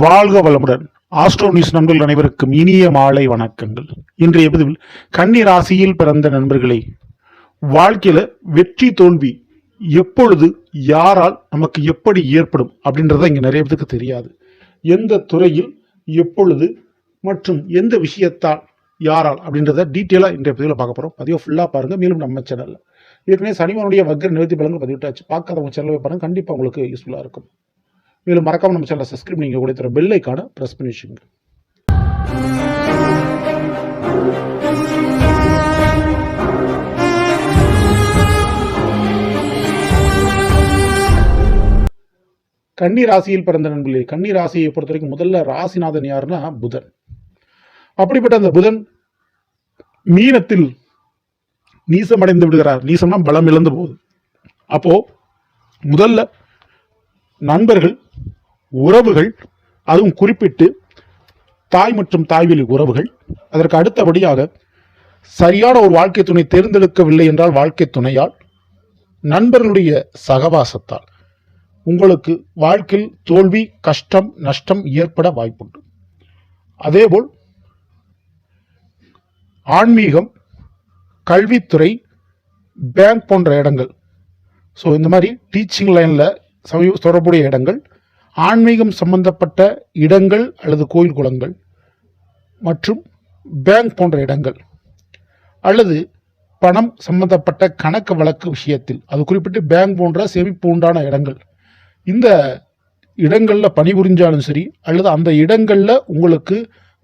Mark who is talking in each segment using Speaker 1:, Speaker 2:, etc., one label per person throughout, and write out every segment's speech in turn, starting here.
Speaker 1: வாழ்க வளமுடன். Astro news நண்பர்கள் அனைவருக்கும் இனிய மாலை வணக்கங்கள். இன்றைய பதிவில் கன்னி ராசியில் பிறந்த நண்பர்களே வாழ்க்கையில வெற்றி தோல்வி எப்பொழுது யாரால் நமக்கு எப்படி ஏற்படும் அப்படின்றத இங்க நிறைய பேருக்கு தெரியாது. எந்த துறையில் எப்பொழுது மற்றும் எந்த விஷயத்தால் யாரால் அப்படின்றத டீட்டெயிலாக இன்றைய பதிவில் பார்க்க போகிறோம் பதிவை ஃபுல்லாக பாருங்க. மேலும் நம்ம சேனலில் ஏற்கனவே சனிவனுடைய வக்கர் நிறுத்தி பலன்கள் பதிவிட்டாச்சு. பார்க்காதவங்க சேனலை பாருங்க. கண்டிப்பாக உங்களுக்கு யூஸ்ஃபுல்லாக இருக்கும். மேலும் மறக்காமல் நம்ம சேனலை சப்ஸ்கிரைப் நீங்கள் கூட தர பெல் ஐக்கானை ப்ரெஸ் பண்ணி வச்சுங்க கன்னி ராசியில் பிறந்த நண்பர்களே கன்னி ராசியை பொறுத்த வரைக்கும் முதல்ல ராசிநாதன் யாருன்னா புதன். அப்படிப்பட்ட அந்த புதன் மீனத்தில் நீசமடைந்து விடுகிறார். நீசம்னா பலம் இழந்து போகுது. அப்போ முதல்ல நண்பர்கள் உறவுகள் அதுவும் குறிப்பிட்டு தாய் மற்றும் தாய்வெளி உறவுகள். அதற்கு அடுத்தபடியாக சரியான ஒரு வாழ்க்கை துணை தேர்ந்தெடுக்கவில்லை என்றால் வாழ்க்கை துணையால் நண்பர்களுடைய சகவாசத்தால் உங்களுக்கு வாழ்க்கையில் தோல்வி கஷ்டம் நஷ்டம் ஏற்பட வாய்ப்புண்டு. அதேபோல் ஆன்மீகம் கல்வித்துறை பேங்க் போன்ற இடங்கள். ஸோ இந்த மாதிரி டீச்சிங் லைனில் சமீப தொடர்புடைய இடங்கள். ஆன்மீகம் சம்பந்தப்பட்ட இடங்கள் அல்லது கோயில் குளங்கள் மற்றும் பேங்க் போன்ற இடங்கள் அல்லது பணம் சம்பந்தப்பட்ட கணக்கு வழக்கு விஷயத்தில் அது குறிப்பிட்டு பேங்க் போன்ற சேமிப்பு உண்டான இடங்கள். இந்த இடங்களில் பணிபுரிஞ்சாலும் சரி அல்லது அந்த இடங்களில் உங்களுக்கு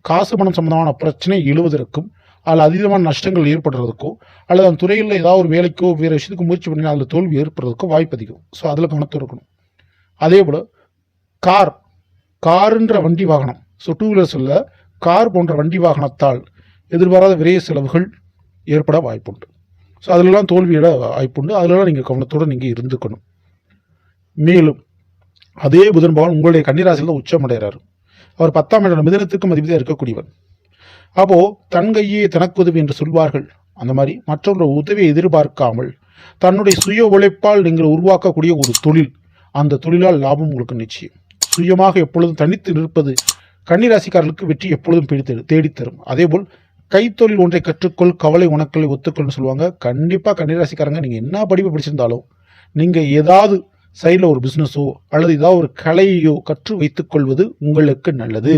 Speaker 1: காசு பணம் சம்பந்தமான பிரச்சனை எழுவதற்கும் அதில் அதீதமான நஷ்டங்கள் ஏற்படுறதுக்கோ அல்லது அந்த துறையில் ஏதாவது ஒரு வேலைக்கோ வேறு விஷயத்துக்கு முயற்சி பண்ணி அதில் தோல்வி ஏற்படுறதுக்கோ வாய்ப்பு அதிகம். ஸோ அதில் கவனத்து இருக்கணும். அதே போல் கார் காருன்ற வண்டி வாகனம். ஸோ டூ வீலர்ஸில் கார் போன்ற வண்டி வாகனத்தால் எதிர்பாராத விரைய செலவுகள் ஏற்பட வாய்ப்புண்டு. ஸோ அதிலெல்லாம் தோல்வியிட வாய்ப்புண்டு. அதிலெல்லாம் நீங்கள் கவனத்தோடு நீங்கள் இருந்துக்கணும். மேலும் அதே புதன் பகவான் உங்களுடைய கன்னிராசியில் தான் உச்சமடைகிறார் அவர் பத்தாம் இடம் மிதனத்துக்கும் அதிபதியாக இருக்கக்கூடியவர். அப்போ தன் கையே தனக்கு உதவி என்று சொல்வார்கள். அந்த மாதிரி மற்றொரு உதவியை எதிர்பார்க்காமல் தன்னுடைய சுய உழைப்பால் நீங்கள் உருவாக்கக்கூடிய ஒரு தொழில் அந்த தொழிலால் லாபம் உங்களுக்கு நிச்சயம். சுயமாக எப்பொழுதும் தனித்து நிற்பது கன்னிராசிக்காரர்களுக்கு வெற்றி எப்பொழுதும் பிடித்து தேடித்தரும். அதேபோல் கைத்தொழில் ஒன்றை கற்றுக்கொள் கவலை உணக்களை ஒத்துக்கொள்னு சொல்லுவாங்க. கண்டிப்பாக கன்னிராசிக்காரங்க நீங்கள் என்ன படிப்பு படிச்சிருந்தாலும் நீங்கள் ஏதாவது சைடில் ஒரு பிஸ்னஸோ அல்லது ஏதாவது ஒரு கலையோ கற்று வைத்துக்கொள்வது உங்களுக்கு நல்லது.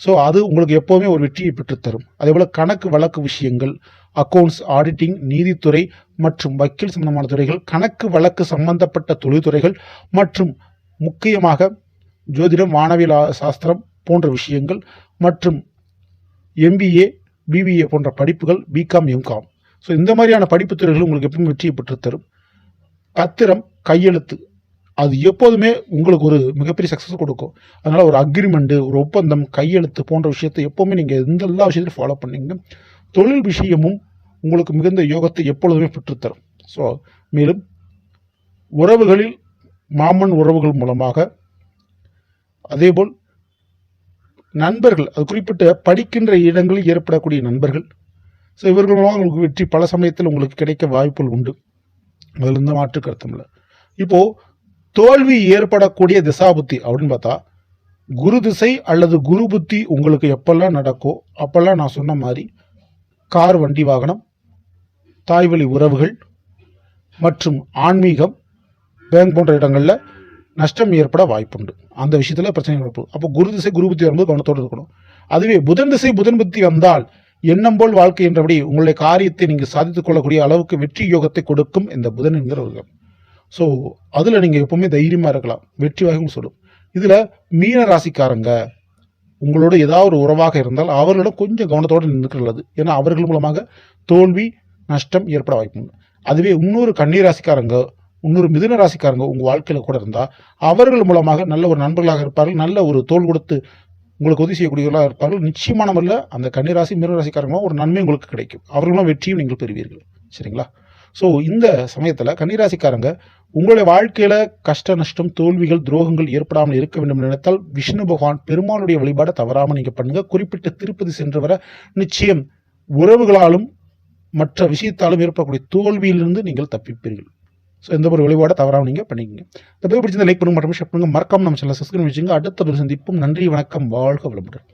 Speaker 1: ஸோ அது உங்களுக்கு எப்போவுமே ஒரு வெற்றியை பெற்றுத்தரும். அதே போல் கணக்கு வழக்கு விஷயங்கள் அக்கௌண்ட்ஸ் ஆடிட்டிங் நீதித்துறை மற்றும் வக்கீல் சம்பந்தமான துறைகள் கணக்கு வழக்கு சம்பந்தப்பட்ட தொழில்துறைகள் மற்றும் முக்கியமாக ஜோதிடம் வானவியல் சாஸ்திரம் போன்ற விஷயங்கள் மற்றும் எம்பிஏ பிபிஏ போன்ற படிப்புகள் பிகாம் எம்காம் ஸோ இந்த மாதிரியான படிப்பு துறைகள் உங்களுக்கு எப்பவும் வெற்றியை பெற்றுத்தரும் பத்திரம் கையெழுத்து. அது எப்போதுமே உங்களுக்கு ஒரு மிகப்பெரிய சக்ஸஸ் கொடுக்கும். அதனால் ஒரு அக்ரிமெண்ட்டு ஒரு ஒப்பந்தம் கையெழுத்து போன்ற விஷயத்தை எப்போவுமே நீங்கள் எந்த எல்லா விஷயத்தையும் ஃபாலோ பண்ணீங்க. தொழில் விஷயமும் உங்களுக்கு மிகுந்த யோகத்தை எப்பொழுதுமே பெற்றுத்தரும் ஸோ மேலும் உறவுகளில் மாமன் உறவுகள் மூலமாக அதேபோல் நண்பர்கள் அது குறிப்பிட்ட படிக்கின்ற இடங்களில் ஏற்படக்கூடிய நண்பர்கள். ஸோ இவர்கள் மூலமாக உங்களுக்கு வெற்றி பல சமயத்தில் உங்களுக்கு கிடைக்க வாய்ப்புகள் உண்டு. அதில் எந்த மாற்று கருத்தும் இல்லை. இப்போது தோல்வி ஏற்படக்கூடிய திசாபுத்தி அப்படின்னு பார்த்தா குரு திசை அல்லது குரு புத்தி உங்களுக்கு எப்பெல்லாம் நடக்கோ அப்பெல்லாம் நான் சொன்ன மாதிரி கார் வண்டி வாகனம் தாய்வழி உறவுகள் மற்றும் ஆன்மீகம் பேங்க் போன்ற இடங்களில் நஷ்டம் ஏற்பட வாய்ப்புண்டு. அந்த விஷயத்தில் பிரச்சனை ஏற்படும் அப்போ குரு திசை குரு புத்தி வரும்போது கவனத்தோடு இருக்கணும். அதுவே புதன் திசை புதன் புத்தி வந்தால் எண்ணம் போல் வாழ்க்கை என்றபடி உங்களுடைய காரியத்தை நீங்கள் சாதித்துக் கொள்ளக்கூடிய அளவுக்கு வெற்றி யோகத்தை கொடுக்கும் இந்த புதன் என்கிற ஒரு ஸோ அதில் நீங்கள் எப்பவுமே தைரியமாக இருக்கலாம். வெற்றி வாய்க்கும் சொல்லும். இதில் மீன ராசிக்காரங்க உங்களோட ஏதாவது ஒரு உறவாக இருந்தால் அவர்களிடம் கொஞ்சம் கவனத்தோடு நின்றுக்கிறது ஏன்னா அவர்கள் மூலமாக தோல்வி நஷ்டம் ஏற்பட வாய்ப்புண்டு. அதுவே இன்னொரு கண்ணீர் ராசிக்காரங்க இன்னொரு மிதுன ராசிக்காரங்க உங்கள் வாழ்க்கையில் கூட இருந்தால் அவர்கள் மூலமாக நல்ல ஒரு நண்பர்களாக இருப்பார்கள் நல்ல ஒரு தோல் கொடுத்து உங்களுக்கு உதவி செய்யக்கூடியவர்களாக இருப்பார்கள். நிச்சயமான முறையில் அந்த கன்னிராசி மிருகராசிக்காரங்களும் ஒரு நன்மை உங்களுக்கு கிடைக்கும். அவர்களும் வெற்றியும் நீங்கள் பெறுவீர்கள். சரிங்களா? ஸோ இந்த சமயத்தில் கன்னிராசிக்காரங்க உங்களுடைய வாழ்க்கையில் கஷ்ட நஷ்டம் தோல்விகள் துரோகங்கள் ஏற்படாமல் இருக்க வேண்டும் நினைத்தால் விஷ்ணு பகவான் பெருமாளுடைய வழிபாடை தவறாமல் நீங்கள் பண்ணுங்கள் குறிப்பிட்ட திருப்பதி சென்று வர நிச்சயம் உறவுகளாலும் மற்ற விஷயத்தாலும் ஏற்படக்கூடிய தோல்வியிலிருந்து நீங்கள் தப்பிப்பீர்கள். ஸோ எந்த ஒரு வழிபாடை தவறாமல் நீங்கள் பண்ணிக்கங்க. இந்த பதிவு பிடிச்சிருந்த லைக் பண்ணுங்க மற்றும் ஷேர் பண்ணுங்க மறக்காமல் நம்ம சேனலை சப்ஸ்கிரைப் வச்சுங்க அடுத்த ஒரு சந்திப்பும் நன்றி வணக்கம் வாழ்க வளமுடன்.